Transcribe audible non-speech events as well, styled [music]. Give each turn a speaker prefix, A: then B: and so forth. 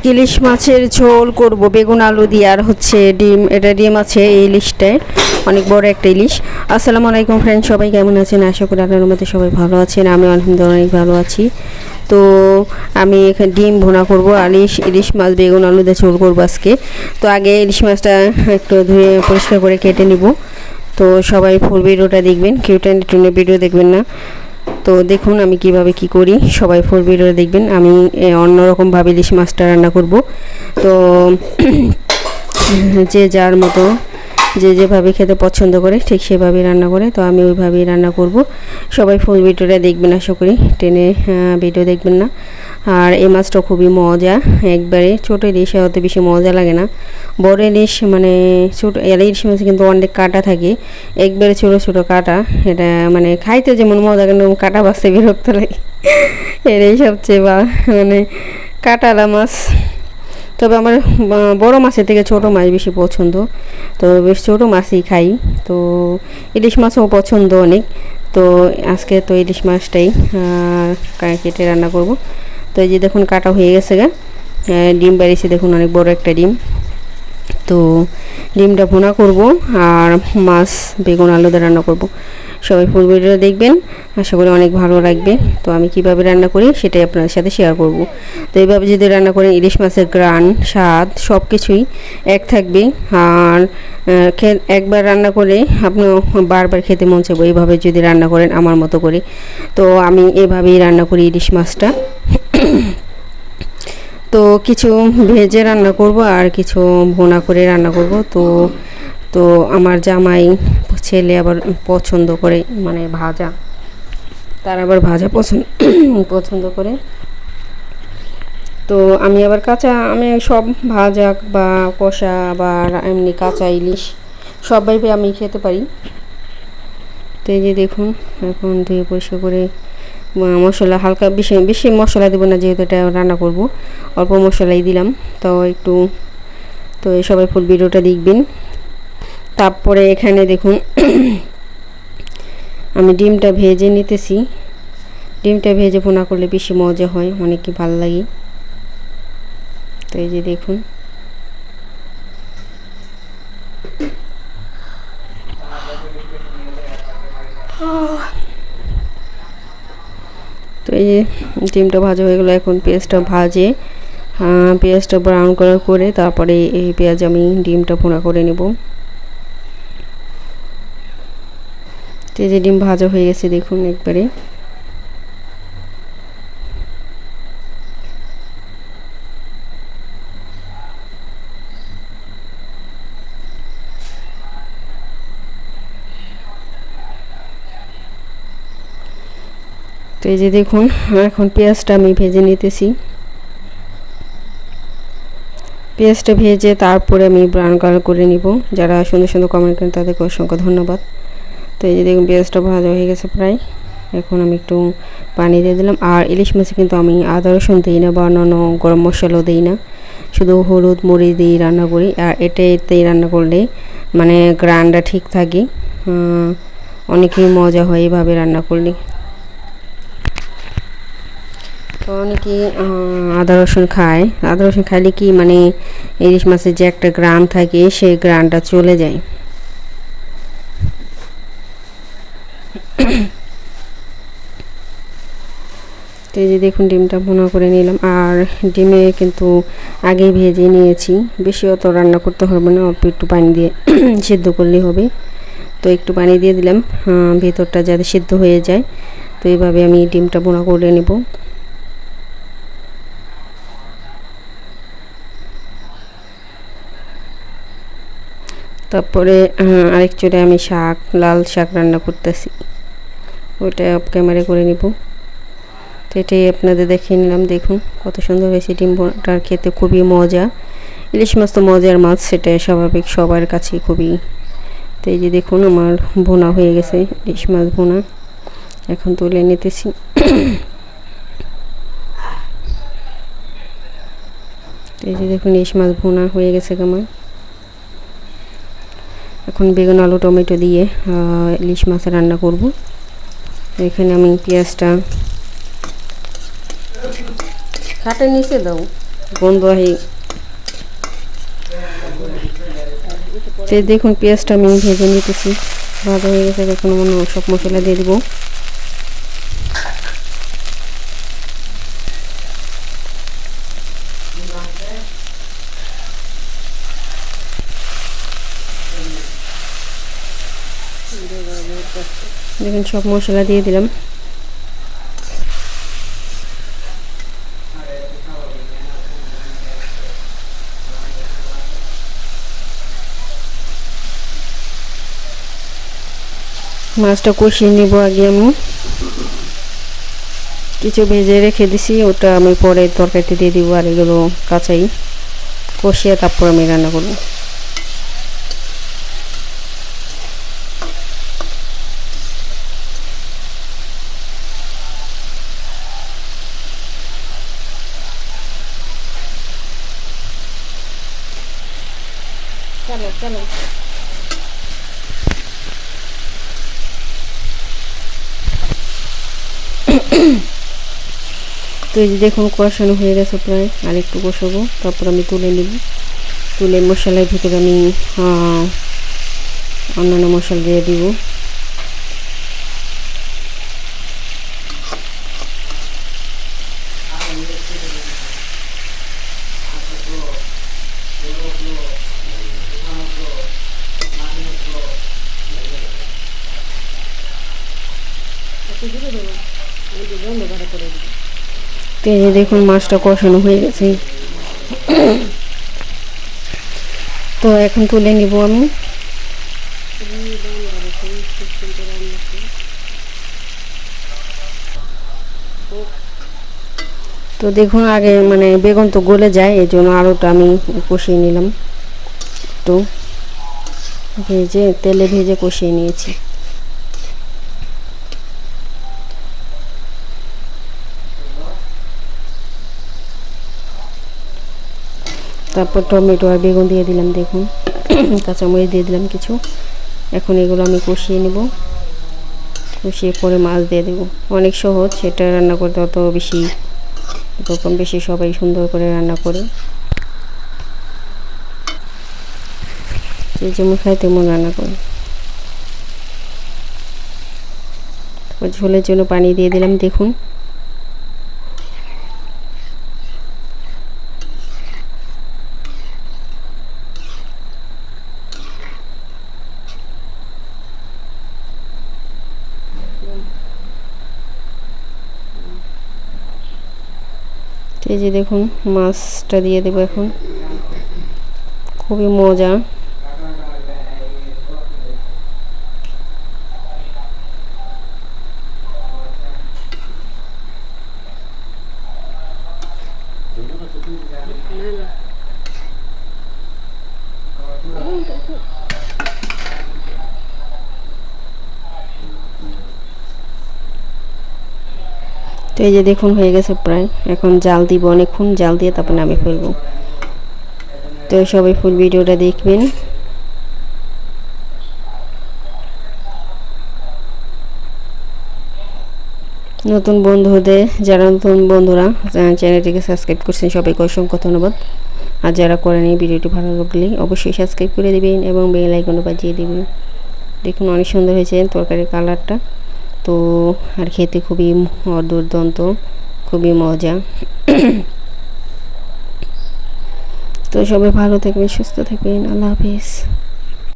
A: আজকে ইলিশ মাছের ঝোল করব। বেগুন, আলু দিয়ে, আর হচ্ছে ডিম। এটা ডিম আছে এই ইলিশটায়। অনেক বড় একটা ইলিশ। আসসালামু আলাইকুম ফ্রেন্ড সবাই কেমন আছেন? আশা করি আল্লাহর মধ্যে সবাই ভালো আছেন। আমি আলহামদুলিল্লাহ অনেক ভালো আছি। তো আমি এখানে ডিম ভুনা করব আর ইলিশ মাছ, বেগুন, আলু দিয়ে ঝোল করব আজকে। তো আগে ইলিশ মাছটা একটু ধুয়ে পরিষ্কার করে কেটে নিব। তো সবাই ফুল ভিডিওটা দেখবেন। কেউ টেনে টুনে ভিডিও দেখবেন না। তো দেখুন আমি কীভাবে কি করি। সবাই ফোর ভিডিও দেখবেন, আমি অন্যরকমভাবে ইলিশ মাছটা রান্না করব। তো, [clears throat] যে যার মতো যে যেভাবে খেতে পছন্দ করে, ঠিক সেভাবেই রান্না করে। তো আমি ওইভাবেই রান্না করব। সবাই ফুল ভিডিওটা দেখবেন, আশা করি। টেনে ভিডিও দেখবেন না। আর এই মাছটা খুবই মজা। একবারে ছোটো ইলিশে, অত বেশি মজা লাগে না। বড় ইলিশ মানে ছোটো ইলিশ মাছে কিন্তু অনেক কাটা থাকে। একবারে ছোটো ছোটো কাটা। এটা মানে খাইতে যেমন মজা, কিন্তু কাটা বাঁচতে বিরক্ত লাগে। এটাই সবচেয়ে বা মানে কাটালা মাছ। তবে আমার বড় মাছের থেকে ছোট মাছ বেশি পছন্দ। তো বেশ ছোটো মাছই খাই। তো ইলিশ মাছও পছন্দ অনেক। তো আজকে তো ইলিশ মাছটাই কেটে রান্না করব। তো এই যে দেখুন কাটা হয়ে গেছে গা। ডিম বেরিয়েছে দেখুন অনেক বড় একটা ডিম। তো ডিমটা ভুনা করব আর মাছ, বেগুন, আলু দিয়ে রান্না করব। সবাই ফুল দেখবেন। আশা করি অনেক ভালো লাগবে। তো আমি কীভাবে রান্না করি সেটাই আপনাদের সাথে শেয়ার করব। তো এইভাবে যদি রান্না করেন, ইলিশ মাছের গ্রান, স্বাদ সব কিছুই এক থাকবে। আর একবার রান্না করে আপনি বারবার খেতে মন চাইব। এইভাবে যদি রান্না করেন আমার মতো করে। তো আমি এভাবেই রান্না করি ইলিশ মাছটা। তো কিছু ভেজে রান্না করব আর কিছু ভুনা করে রান্না করব। তো তো আমার জামাই ছেলে আবার পছন্দ করে মানে ভাজা। তার আবার ভাজা পছন্দ পছন্দ করে। তো আমি আবার কাঁচা, আমি সব ভাজা বা কষা বা এমনি কাঁচা ইলিশ সবাই আমি খেতে পারি। তো এই যে দেখুন, এখন ধুয়ে পরিষ্কার করে মশলা, হালকা বেশি বেশি মশলা দেবো না যেহেতু এটা রান্না করব। অল্প মশলাই দিলাম। তো একটু, তো সবাই ফুল ভিডিওটা দেখবেন। তারপরে এখানে দেখুন, আমি ডিমটা ভেজে নিতেছি। ডিমটা ভেজে ভুনা করলে বেশি মজা হয় অনেকই ভালো লাগে। তো এই যে দেখুন। তো এই যে ডিমটা ভাজা হয়ে গেলো, এখন পেঁয়াজটা ভাজে পেঁয়াজটা ব্রাউন কালার করে তারপরে এই পেঁয়াজ আমি ডিমটা ভুনা করে নেব। তো এই যে ডিম ভাজা হয়ে গেছে দেখুন একবারে। তো এই যে দেখুন, এখন পেঁয়াজটা আমি ভেজে নিতেছি। পেঁয়াজটা ভেজে তারপরে আমি ব্রাউন কালার করে নিব। যারা সুন্দর সুন্দর কমেন্ট করেন তাদেরকে অসংখ্য ধন্যবাদ। তো এই যে দেখুন, পেঁয়াজটা ভাজা হয়ে গেছে প্রায়। এখন আমি একটু পানি দিয়ে দিলাম। আর ইলিশ মাছে কিন্তু আমি আদা, রসুন দিই না, বা অন্যান্য গরম মশলাও দিই না। শুধু হলুদ, মরিচ দিয়ে রান্না করি। আর এটাতেই রান্না করলে মানে গ্রানটা ঠিক থাকে। অনেকই মজা হয় এভাবে রান্না করলে তো অনেকে আদা রসুন খায়? আদা রসুন খাইলে কি মানে ইলিশ মাছের যে একটা গ্রান থাকে, সেই গ্রানটা চলে যায়? তো যে দেখুন, ডিমটা ভুনা করে নিলাম। আর ডিমে কিন্তু আগে ভেজে নিয়েছি। বেশি অত রান্না করতে হবে না, অল্প একটু পানি দিয়ে [clears throat] সেদ্ধ করলেই হবে। তো একটু পানি দিয়ে দিলাম। ভেতরটা যাতে সেদ্ধ হয়ে যায়। তো এইভাবে আমি ডিমটা ভুনা করে নেব। তারপরে আরেক চুলে আমি শাক, লাল শাক রান্না করতেছি। ওইটা অফ ক্যামেরা করে নিব। তো এটাই আপনাদের দেখিয়ে নিলাম, দেখুন কত সুন্দর হয়েছে ডিম বোনাটার খেতে খুবই মজা। ইলিশ মাছ তো মজার মাছ, সেটা স্বাভাবিক সবার কাছে খুবই। তো এই যে দেখুন আমার বোনা হয়ে গেছে, ইলিশ মাছ বোনা। এখন তুলে নিতেছি। এই যে দেখুন ইলিশ মাছ ভুনা হয়ে গেছে আমার। এখন বেগুন, আলু, টমেটো দিয়ে ইলিশ মাছ রান্না করব। এখানে আমি পেঁয়াজটা খাটের নিচে দাও। গন্ধ আহি তো দেখুন পেঁয়াজটা আমি ভেজে নিতেছি। ভাজা হয়ে গেছে, এখন হয় সব মশলা দিয়ে দিব। দেখুন, সব মশলা দিয়ে দিলাম। মাছটা কষিয়ে নিব আগে আমি। কিছু ভেজে রেখে দিছি, ওটা আমি পরে তরকারিতে দিয়ে দিব আর এগুলো কাঁচাই। কষিয়ে তারপর আমি রান্না করব। চলো। তো এই যে দেখুন, কষানো হয়ে গেছে প্রায়। আর একটু কষাবো, তারপর আমি তুলে নিব। তুলে মশলার ভিতরে আমি অন্যান্য মশলা দিয়ে দিব। তো এই যে দেখুন মাছটা কষানো হয়ে গেছে। তো এখন তুলে নিব আমি। তো দেখুন আগে মানে বেগুন তো গলে যায়, এই জন্য আলুটা আমি কষিয়ে নিলাম। তো ভেজে তেলে ভেজে কষিয়ে নিয়েছি। তারপর টমেটো আর বেগুন দিয়ে দিলাম, দেখুন। [coughs] কাঁচামরিচ দিয়ে দিলাম কিছু। এখন এগুলো আমি কষিয়ে নেব। কষিয়ে পরে মাছ দিয়ে দেবো। অনেক সহজ সেটা রান্না করতে অত বেশি এরকম বেশি সবাই সুন্দর করে রান্না করে। যেমন খায় তেমন রান্না করে। ঝোলের জন্য পানি দিয়ে দিলাম, দেখুন। এই যে দেখুন মাছটা দিয়ে দেবো এখন। খুবই মজা। তো এই যে দেখুন হয়ে গেছে প্রায়। এখন জাল দিব অনেকক্ষণ, জাল দিয়ে তারপর নামে ফেলব। তো সবাই ফুল ভিডিওটা দেখবেন। নতুন বন্ধুদের, যারা নতুন বন্ধুরা চ্যানেলটিকে সাবস্ক্রাইব করছেন, সবাইকে অসংখ্য ধন্যবাদ। আর যারা করেন এই ভিডিওটি ভালো লাগলে অবশ্যই সাবস্ক্রাইব করে দেবেন এবং বেল আইকনও বাজিয়ে দেবেন। দেখুন অনেক সুন্দর হয়েছে তরকারির কালারটা। তো আর খেতে খুবই দুর্দন্ত, খুবই মজা। তো সবাই ভালো থাকবেন, সুস্থ থাকবেন, আল্লাহ হাফিজ।